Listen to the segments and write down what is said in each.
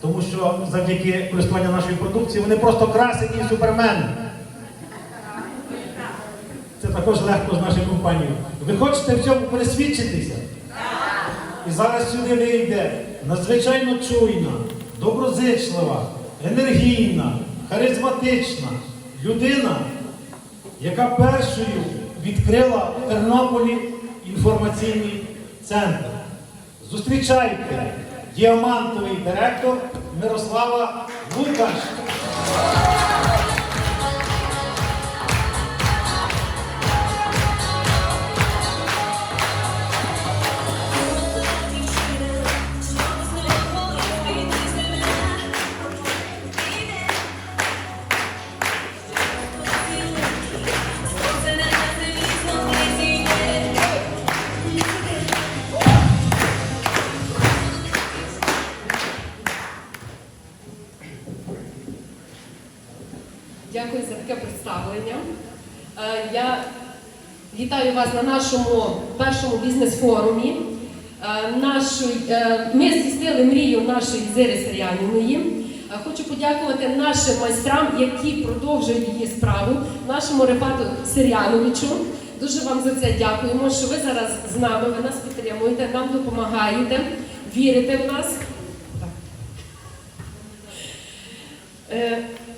Тому що завдяки користуванню нашої продукції вони просто красені і супермени. Це також легко з нашою компанією. Ви хочете в цьому пересвідчитися? І зараз сюди вийде надзвичайно чуйна, доброзичлива, енергійна, харизматична людина, яка першою відкрила в Тернополі інформаційний центр. Зустрічайте діамантовий директор Мирослава Лукаш. Вас на нашому першому бізнес-форумі. Е, е, Ми здійснили мрію нашої Зири Сиряниної. Е, Хочу подякувати нашим майстрам, які продовжують її справу, нашому Рефату Сиряновичу. Дуже вам за це дякуємо, що ви зараз з нами, ви нас підтримуєте, нам допомагаєте, вірите в нас.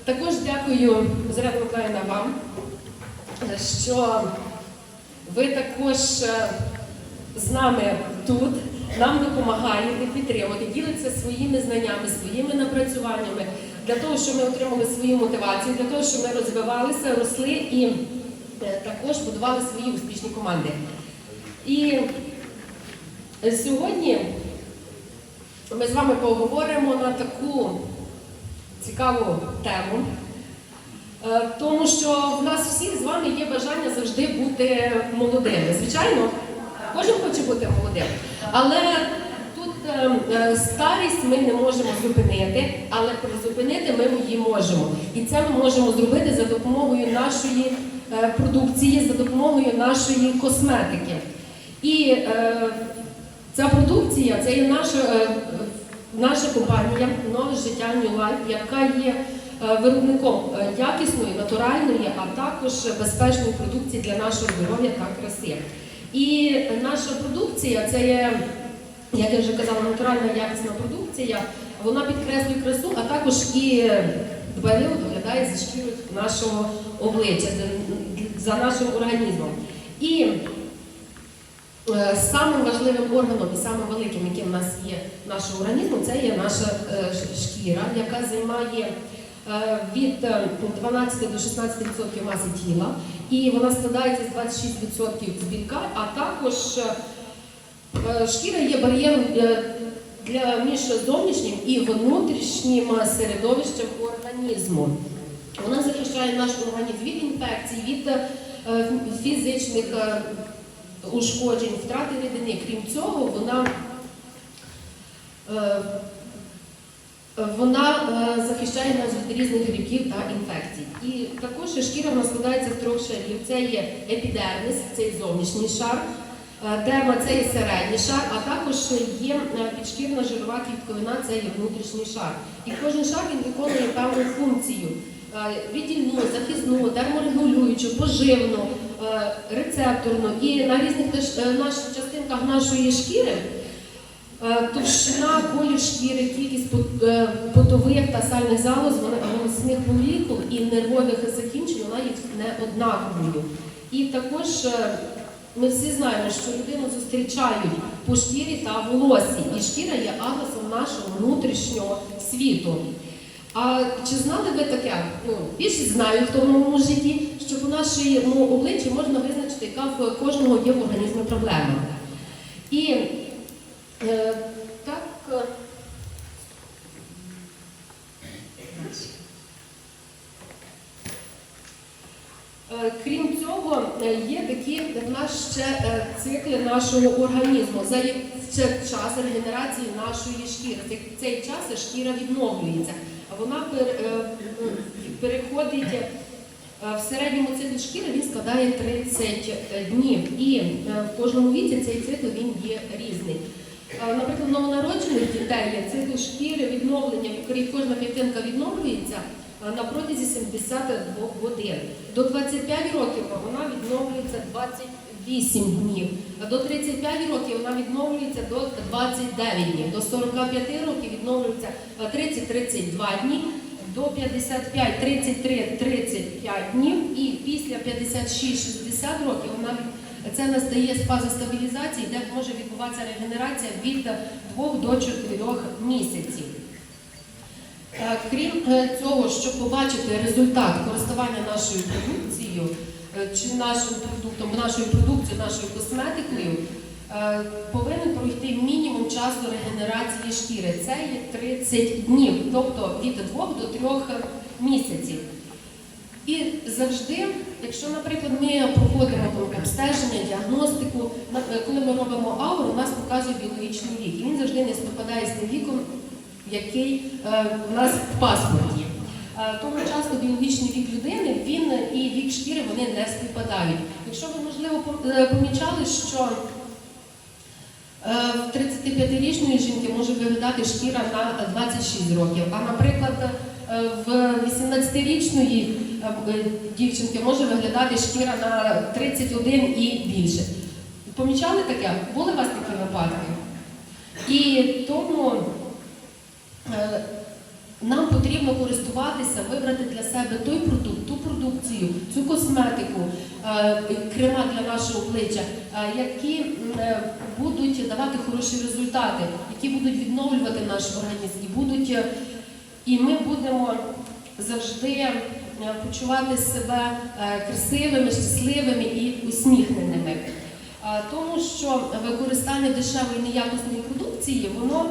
Також дякую, Зоряна Миколаївна, вам, що ви також е, з нами тут, нам допомагаєте, підтримуєте, ділитеся своїми знаннями, своїми напрацюваннями. Для того, щоб ми отримали свою мотивацію, для того, щоб ми розвивалися, росли і е, також будували свої успішні команди. І сьогодні ми з вами поговоримо на таку цікаву тему, Е, тому що в нас всіх з вами є бажання бути молодими. Звичайно, кожен хоче бути молодим. Але тут е, е, старість ми не можемо зупинити, але призупинити ми її можемо. І це ми можемо зробити за допомогою нашої е, продукції, за допомогою нашої косметики. І е, ця продукція це є наша, е, наша компанія Нове життя New Life, яка є виробником е, якісної, натуральної, а також безпечної продукції для нашого здоров'я та краси. І наша продукція це є, як я вже казала, натуральна якісна продукція. Вона підкреслює красу, а також і дбайливо доглядає за шкірою нашого обличчя, за- нашим організмом. І Е, Самим важливим органом і самим великим, яким в нас є нашого організму, це є наша е, шкіра, яка займає е, від е, 12 до 16% маси тіла, і вона складається з 26% з білка, а також е, е, шкіра є бар'єром е, для між зовнішнім і внутрішнім середовищем організму. Вона захищає наш організм від інфекцій, від е, фізичних е, ушкоджень, втрати рідини. Крім цього, вона, е, вона е, захищає нас від різних грибків та інфекцій. І також шкіра складається з трьох шарів. Це є епідерміс, це є зовнішній шар, е, дерма це є середній шар, а також є е, підшкірна жирова клітковина, це є внутрішній шар. І кожен шар він виконує певну функцію. Е, Віддільну, захисну, терморегулюючу, поживну, рецепторну і на різних наших частинках нашої шкіри товщина, колір шкіри, кількість е, потових та сальних залоз, голосних молікул і нервових закінчень вона є не однаковою. І також е, ми всі знаємо, що людину зустрічають по шкірі та волосі, і шкіра є адресом нашого внутрішнього світу. А чи знали ви таке? Ну, більшість знаю, хто в моєму житті, що по нашому обличчі можна визначити, яка в кожного є в організмі проблема. І е, так. е, Е, Крім цього, е, є такі в ще е, цикли нашого організму. За ще час регенерації нашої шкіри. Цей- Цей час шкіра відновлюється, вона е, переходить е, в середньому цикл шкіри, він складає 30 днів. І е, в кожному віці цей цикл він є різний. Е, Наприклад, новонароджених дітей цикл шкіри відновлення, кожна клітинка відновлюється е, на протязі 72 годин. До 25 років вона відновлюється 28 днів. До 35 років вона відновлюється до 29 днів. До 45 років відновлюється е, 30-32 дні. До 55, 33, 35 днів і після 56-60 років вона це настає фаза стабілізації, де може відбуватися регенерація від 2 до 4 місяців. Е, Крім е, цього, щоб побачити результат користування нашою продукцією е, чи нашим продуктом, нашою продукцією, нашою косметикою, повинен пройти мінімум часу регенерації шкіри. Це є 30 днів, тобто від 2 до 3 місяців. Завжди, якщо, наприклад, ми проходимо обстеження, діагностику, е, коли ми робимо ауру, у нас показує біологічний вік. І він завжди не співпадає з тим віком, який е, у нас в паспорті. Е, Тому часто біологічний вік людини, він і вік шкіри вони не співпадають. Якщо ви, можливо, помічали, що в 35-річної жінки може виглядати шкіра на 26 років, а, наприклад, в 18-річної е, е, дівчинки може виглядати шкіра на 31 і більше. Помічали таке? Були у вас такі випадки? І тому е, нам потрібно користуватися, вибрати для себе той продукт, ту продукцію, цю косметику, е, крема для нашого обличчя, е, які е, будуть давати хороші результати, які будуть відновлювати наш організм, і будуть, е, і ми будемо завжди е, почувати себе е, красивими, щасливими і усміхненими. Е, Тому що використання дешевої неякісної продукції, воно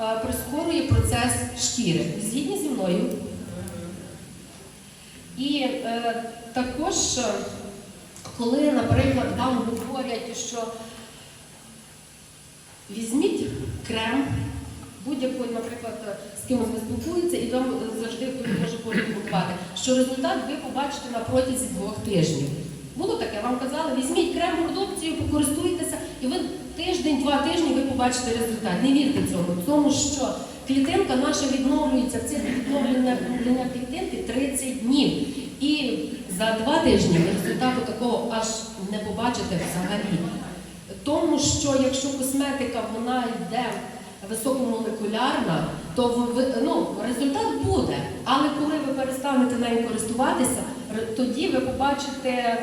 е, прискорює процес шкіри. Згідні зі мною. І е, також, е, коли, наприклад, вам говорять, що візьміть крем, будь-який, наприклад, з кимось ви спілкуєтеся, і вам завжди хтось може порекомендувати, що результат ви побачите на протязі двох тижнів. Було таке, вам казали, візьміть крем продукцію, покористуйтеся, і ви тиждень-два тижні ви побачите результат. Не вірте цьому, тому що клітинка наша відновлюється, це відновлення відновлення клітинки 30 днів. І за два тижні результату такого аж не побачите взагалі. Тому що якщо косметика вона йде високомолекулярна, то ну, результат буде. Але коли ви перестанете нею користуватися, тоді ви побачите,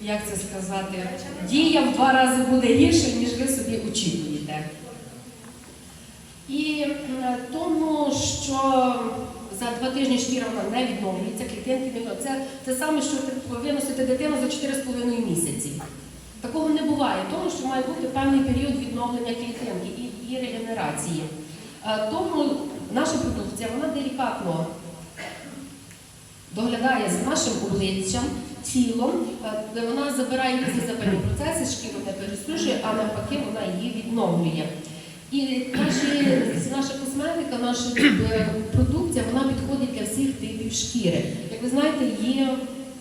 як це сказати, дія в два рази буде гірше, ніж ви собі очікуєте. І тому, що за два тижні шкіра вона не відновлюється, клітинки не. Це те саме, що ви виносите дитину за 4,5 місяці. Такого не буває, тому що має бути певний період відновлення клітинки і, і регенерації. Е, Тому наша продукція вона делікатно доглядає за нашим обличчям, тілом, е, вона забирає запальні процеси, шкіру не пересушує, а навпаки вона її відновлює. І наші, наша косметика, наша е, продукція, вона підходить для всіх типів шкіри. Як ви знаєте, є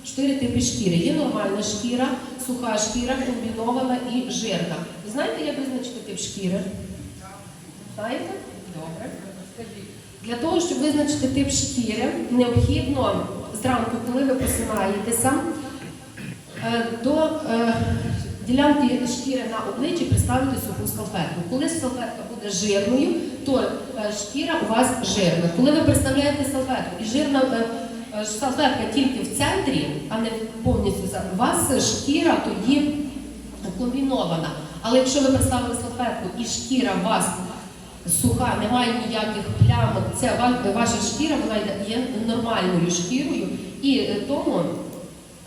чотири типи шкіри. Є нормальна шкіра, суха шкіра, комбінована і жирна. Знаєте, як визначити тип шкіри? Знаєте? Добре. Для того, щоб визначити тип шкіри, необхідно зранку, коли ви просинаєтеся, е, до е, ділянки шкіри на обличчі приставити суху салфетку. Коли салфетка буде жирною, то е, шкіра у вас жирна. Коли ви представляєте салфетку і жирна е, е, тільки в центрі, а не повністю у вас шкіра тоді комбінована. Але якщо ви представили салфетку і шкіра у вас суха, немає ніяких плям, це ваша шкіра, вона є нормальною шкірою, і е, тому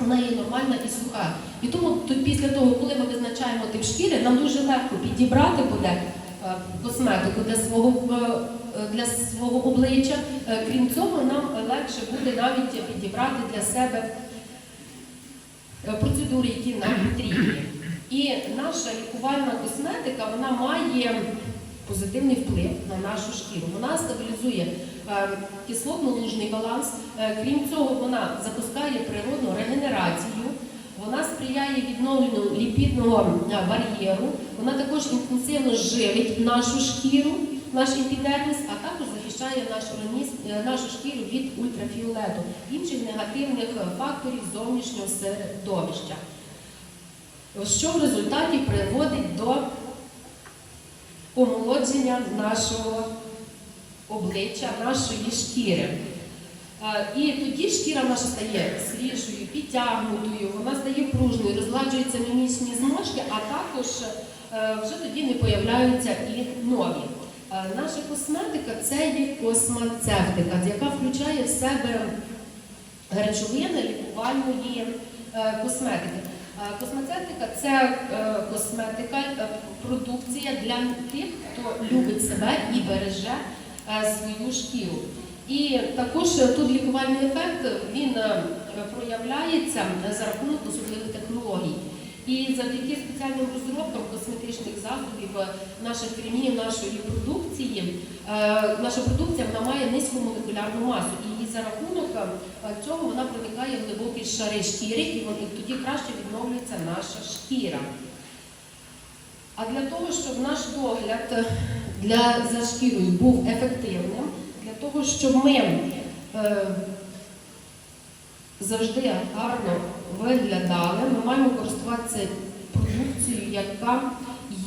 вона є нормальна і суха. І тому тут після того, коли ми визначаємо тип шкіри, нам дуже легко підібрати буде е, косметику для свого, для свого обличчя. Е, Крім цього, нам легше буде навіть підібрати для себе е, процедури, які нам потрібні. І наша лікувальна косметика вона має позитивний вплив на нашу шкіру. Вона стабілізує е, кислотно-лужний баланс. Е, крім цього, вона запускає природну регенерацію. Вона сприяє відновленню ліпідного е, бар'єру. Вона також інтенсивно живить нашу шкіру, наш епідерміс, а також захищає наш організм, е, нашу шкіру від ультрафіолету, інших негативних е, факторів зовнішнього середовища. Що в результаті приводить до омолодження нашого обличчя, нашої шкіри. Е, І тоді шкіра наша стає свіжою, підтягнутою, вона стає пружною, розгладжуються мімічні зморшки, а також вже тоді не появляються і нові. Е, Наша косметика це є космацевтика, яка включає в себе речовини лікувальної е, косметики. Е, це е, косметика, продукція для тих, хто любить себе і береже свою шкіру. І також тут лікувальний ефект він проявляється за рахунок особливих технологій. І завдяки спеціальним розробкам косметичних засобів е, наших кремів, нашої продукції, е, наша продукція вона має низьку молекулярну масу. І за рахунок е, цього вона проникає в глибокі шари шкіри, і вон- і тоді краще відновлюється наша шкіра. А для того, щоб наш догляд для, за шкірою був ефективним, для того, щоб ми завжди гарно виглядали, ми маємо користуватися продукцією, яка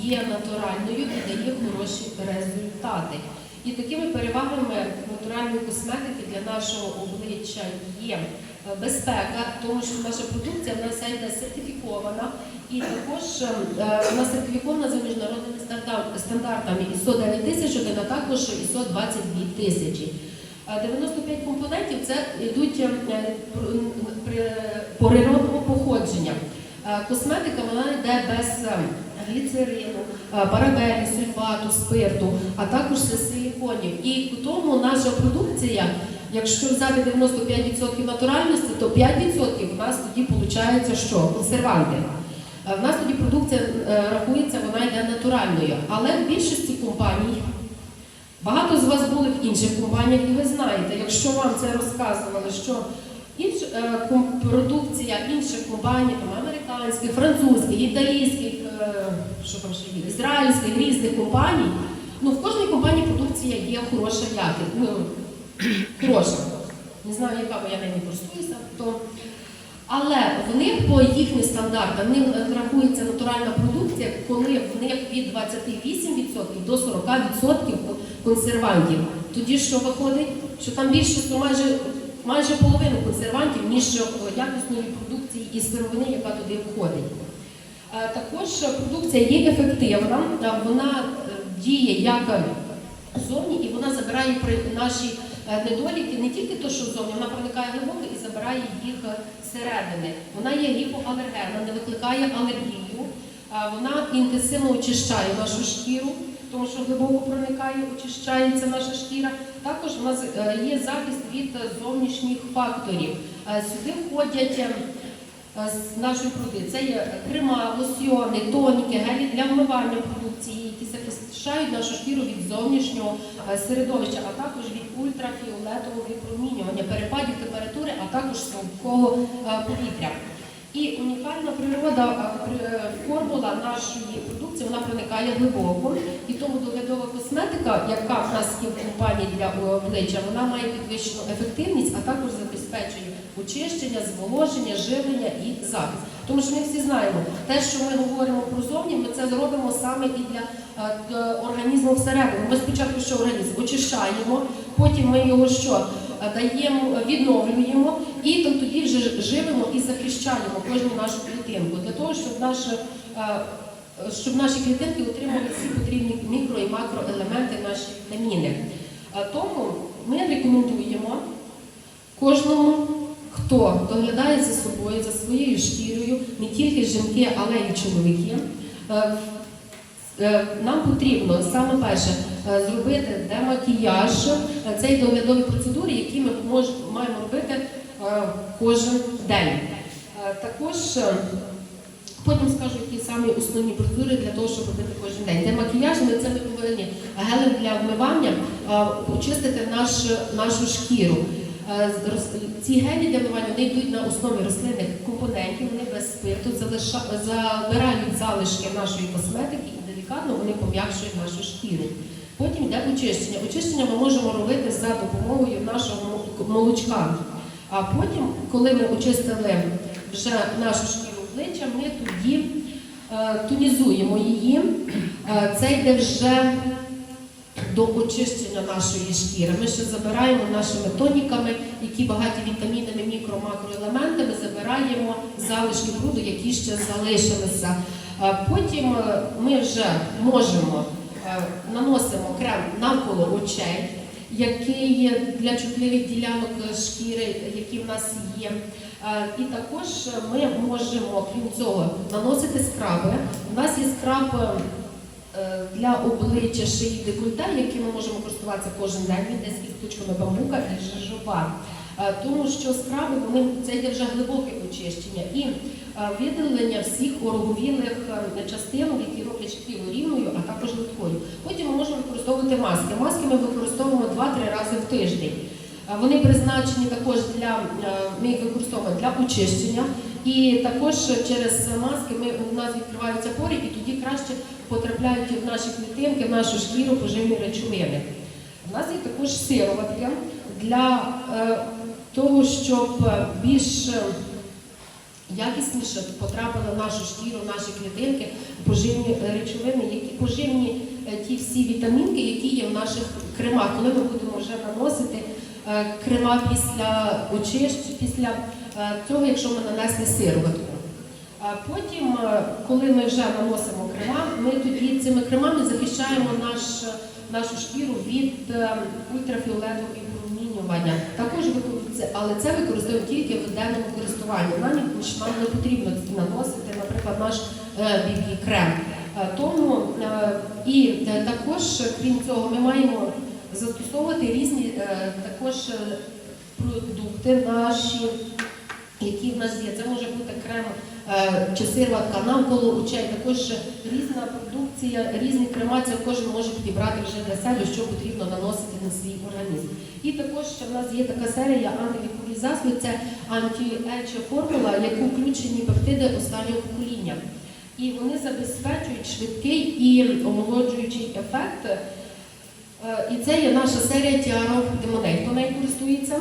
є натуральною і дає хороші результати. І такими перевагами натуральної косметики для нашого обличчя є е, безпека, тому що наша продукція вона вся йде сертифікована, і також е, вона сертифікована за міжнародними стандар- стандартами ISO 9001, а також ISO 22 тисячі. Е, 95 компонентів це йдуть е, природного походження. Е, Косметика вона йде без е, гліцерину, е, парабенів, сульфату, спирту, а також силіконів. І тому наша продукція, якщо взяти 95% натуральності, то 5% в нас тоді виходить що? Консерванти. Е, В нас тоді продукція е, рахується, вона йде натуральною. Але в більшості компаній Багато з вас були в інших компаніях, і ви знаєте, якщо вам це розказували, що інш, е, ком- продукція інших компаній, там, американських, французьких, італійських, е, що там ще є, ізраїльських, різних компаній, ну в кожній компанії продукція є хороша якість, ну, хороша. Не знаю, яка, бо я нею користуюся, то але в них по їхніх стандартах в них рахується натуральна продукція, коли в них від 28% до 40% консервантів. Тоді що виходить? Що там більше то майже майже половину консервантів, ніж якісної продукції із сировини, яка туди входить. Е, Також продукція є ефективна, вона е, діє як зовні і вона забирає наші е, недоліки не тільки те, що зовні, вона проникає глибоко і забирає їх зсередини. Вона є гіпоалергенна, не викликає алергію, вона інтенсивно очищає нашу шкіру, тому що глибоко проникає, очищається наша шкіра. Також в нас е, є захист від е, зовнішніх факторів. Е, Сюди входять нашої продукції. Це є крема, лосьйони, тоніки, гелі для вмивання продукції, які захищають нашу шкіру від зовнішнього середовища, а також від ультрафіолетового випромінювання, перепадів температури, а також слабкого повітря. І унікальна природа е, е, формула нашої продукції вона проникає глибоко. І тому доглядова косметика, яка в нас є в компанії для обличчя, вона має підвищену ефективність, а також забезпечує очищення, зволоження, живлення і захист. Тому що ми всі знаємо, те, що ми говоримо про зовні, ми це зробимо саме і для е, організму всередину. Ми спочатку що організм очищаємо, потім ми його що даємо, е, відновлюємо і то тоді вже живемо і захищаємо кожну нашу клітинку для того, щоб наш е, е, щоб наші клітинки отримали всі потрібні мікро і макроелементи, наші вітаміни. Е, Тому ми рекомендуємо кожному, хто доглядає за собою, за своєю шкірою, не тільки жінки, але й чоловіки. Е, Нам потрібно саме перше е, зробити демакіяж е, цієї доглядові процедури, які ми маємо робити кожен день. Також Потім скажу, які самі основні процедури для того, щоб робити кожен день. Де макіяж, ми це ми повинні гелем для вмивання очистити наш, нашу шкіру. Ці гелі для вмивання вони йдуть на основі рослинних компонентів, вони без спирту, забирають залишки нашої косметики і вони пом'якшують нашу шкіру. Потім йде очищення. Очищення ми можемо робити за допомогою нашого молочка. А потім, коли ми очистили вже нашу шкіру обличчя, ми тоді е, тонізуємо її. Е, Це йде вже до очищення нашої шкіри. Ми ще забираємо нашими тоніками, які багаті вітамінами, мікро, макроелементами, забираємо залишки бруду, які ще залишилися. Е, Потім е, ми вже можемо е, наносимо крем навколо очей, який є для чутливих ділянок шкіри, які в нас є. Е, І також ми можемо, крім цього, наносити скраби. У нас є скраб е, е, для обличчя шиї декольте, яким ми можемо користуватися кожен день, він із кучками бамбука і жижова. Е, Тому що скраби вони це йде вже глибоке очищення і е, видалення всіх ороговілих е, частинок, які роблять шкіру рівною, а також литкою. Потім ми можемо використовувати маски. Маски ми використовуємо 2-3 рази в тиждень. Вони призначені також для ми їх використовуємо для очищення, і також через маски ми у нас відкриваються пори, і тоді краще потрапляють в наші клітинки, в нашу шкіру поживні речовини. У нас є також сироватки для того, щоб е, більш е, якісніше потрапили в нашу шкіру, в наші клітинки, поживні речовини, які поживні е, ті всі вітамінки, які є в наших кремах. Коли ми будемо вже наносити крема після очищення, після цього, якщо ми нанесли сироватку. А потім, коли ми вже наносимо крема, ми тоді цими кремами захищаємо наш, нашу шкіру від е, ультрафіолетового. Також але це використовуємо тільки в денному користуванні. Нам, нам не потрібно наносити, наприклад, наш бібі крем. Е, Тому е, і е, також, крім цього, ми маємо застосовувати різні е, також е, продукти наші які в нас є. Це може бути крем е, чи сироватка навколо очей, також різна продукція, різні крема, це кожен може підібрати вже для себе, що потрібно наносити на свій організм. І також ще в нас є така серія антивікові засоби, це анті-еча формула, яку включені пептиди останнього покоління. І вони забезпечують швидкий і омолоджуючий ефект. Е, І це є наша серія Тіаро Демоней. Хто нею користується?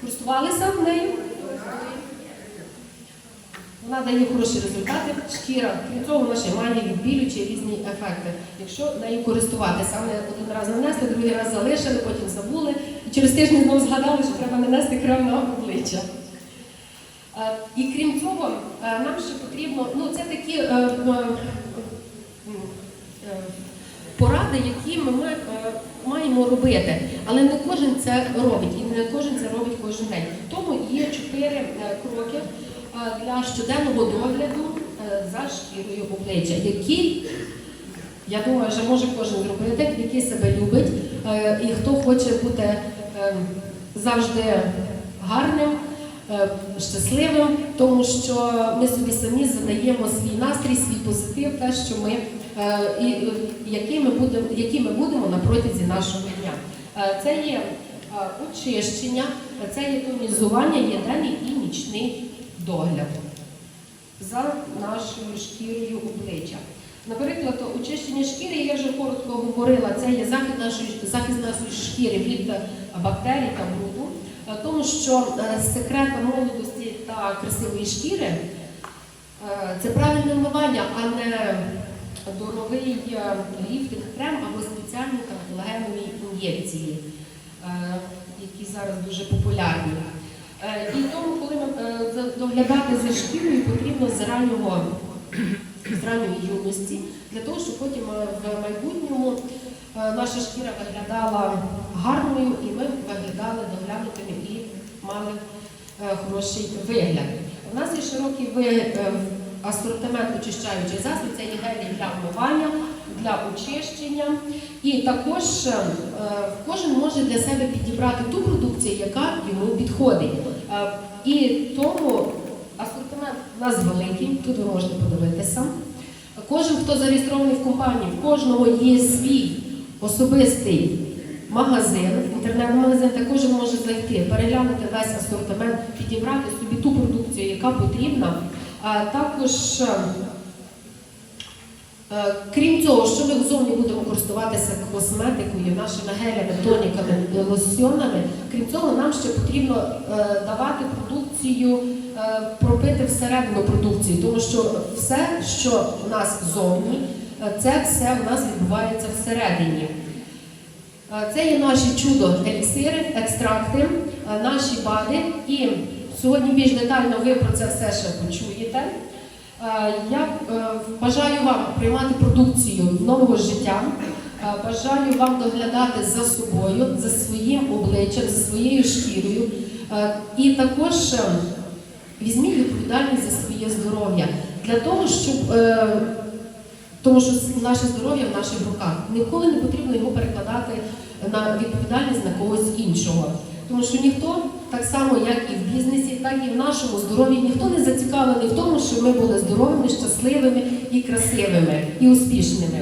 Користувалися нею? Вона дає хороші результати. Шкіра, крім цього, вона ще має відбілюючі різні ефекти. Якщо нею користуватися, саме один раз нанесли, другий раз залишили, потім забули. І через тиждень знову згадали, що треба нанести крем на обличчя. Е, І крім цього, е, нам ще потрібно, ну це такі е, поради, які ми ма- маємо робити. Але не кожен це робить, і не кожен це робить кожен день. Тому є чотири кроки для щоденного догляду е, за шкірою обличчя, які, я думаю, що може кожен зробити, який себе любить, е, і хто хоче бути е, завжди гарним. е, Щасливим, тому що ми собі самі задаємо свій настрій, свій позитив, те, що ми е, і е, які ми будемо, які ми будемо на протязі нашого дня. Е, Це є е, очищення, це є тонізування, є денний і нічний догляд за нашою шкірою обличчя. Наприклад, очищення шкіри, я вже коротко говорила, це є захист нашої, захист нашої шкіри від бактерій та бруду, Е, тому що е, секрет молодості та красивої шкіри е, це правильне вмивання, а не дорогий ліфтинг крем або спеціальні там ін'єкції, які зараз дуже популярні. Е, І тому, коли е, доглядати за шкірою, потрібно з раннього з ранньої юності, для того, щоб потім е, в майбутньому наша шкіра виглядала гарною і ми виглядали доглянутими і мали хороший вигляд. У нас є широкий асортимент очищаючих засобів, це є гелі для вмивання, для очищення. І також е, кожен може для себе підібрати ту продукцію, яка йому підходить. Е, І тому асортимент у нас великий, тут ви можете подивитися. Кожен, хто зареєстрований в компанії, в кожного є свій особистий магазин, інтернет-магазин, кожен може зайти, переглянути весь асортимент, підібрати собі ту продукцію, яка потрібна. Також, е, крім цього, що ми зовні будемо користуватися косметикою, нашими гелями, тоніками, е, лосьйонами, крім цього, нам ще потрібно е, давати продукцію, е, пропити всередину продукції, тому що все, що в нас зовні, е, це все в нас відбувається всередині. Е, Це є наші чудо еліксири, екстракти, е, наші БАДи. І сьогодні більш детально ви про це все ще почуєте. Е, Я е, бажаю вам приймати продукцію нового життя. Е, Бажаю вам доглядати за собою, за своїм обличчям, за своєю шкірою. Е, І також е, візьміть відповідальність за своє здоров'я для того, щоб тому що наше здоров'я в наших руках. Ніколи не потрібно його перекладати на відповідальність на когось іншого. Тому що ніхто, так само як і в бізнесі, так і в нашому здоров'ї, ніхто не зацікавлений в тому, щоб ми були здоровими, щасливими і красивими, і успішними.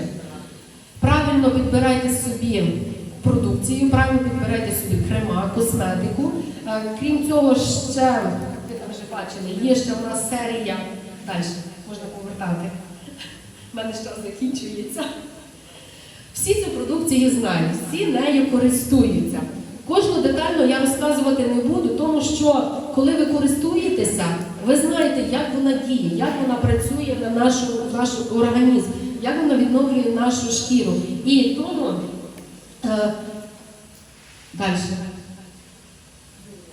Правильно підбирайте собі продукцію, правильно підбирайте собі крема, косметику. Е, Крім цього, ще ви там вже бачили, є ще у нас серія. Далі можна повертати. У мене час закінчується. Всі цю продукцію знають, всі нею користуються. Кожну детально я розказувати не буду, тому що коли ви користуєтеся, ви знаєте, як вона діє, як вона працює на нашу, наш організм, як вона відновлює нашу шкіру. І тому е, далі.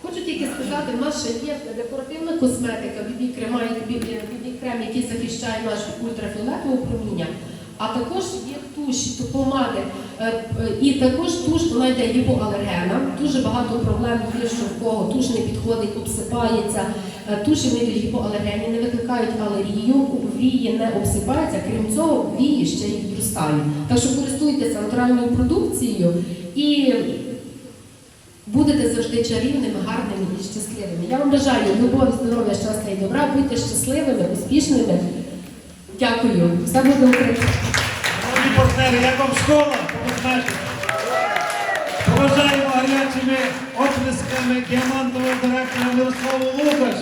Хочу тільки сказати, в нас ще є декоративна косметика, бібі-крема, бібі-крем, який захищає наш від ультрафіолетового проміння. А також є туші, помади. Е, е, І також туш, вона йде гіпоалергена. Дуже багато проблем є, що в кого туш не підходить, обсипається. Е, Туші вони йдуть гіпоалергенні, не викликають алергію, вії не обсипаються. Крім цього, вії ще й відростають. Так що користуйтеся натуральною продукцією і будете завжди чарівними, гарними і щасливими. Я вам бажаю любові, здоров'я, щастя і добра, будьте щасливими, успішними. Дякую. Все буде Україна. Шановні партнери, як вам школа? по? Поважаємо гарячими оплесками діамантового директора Мирославу Лукаш.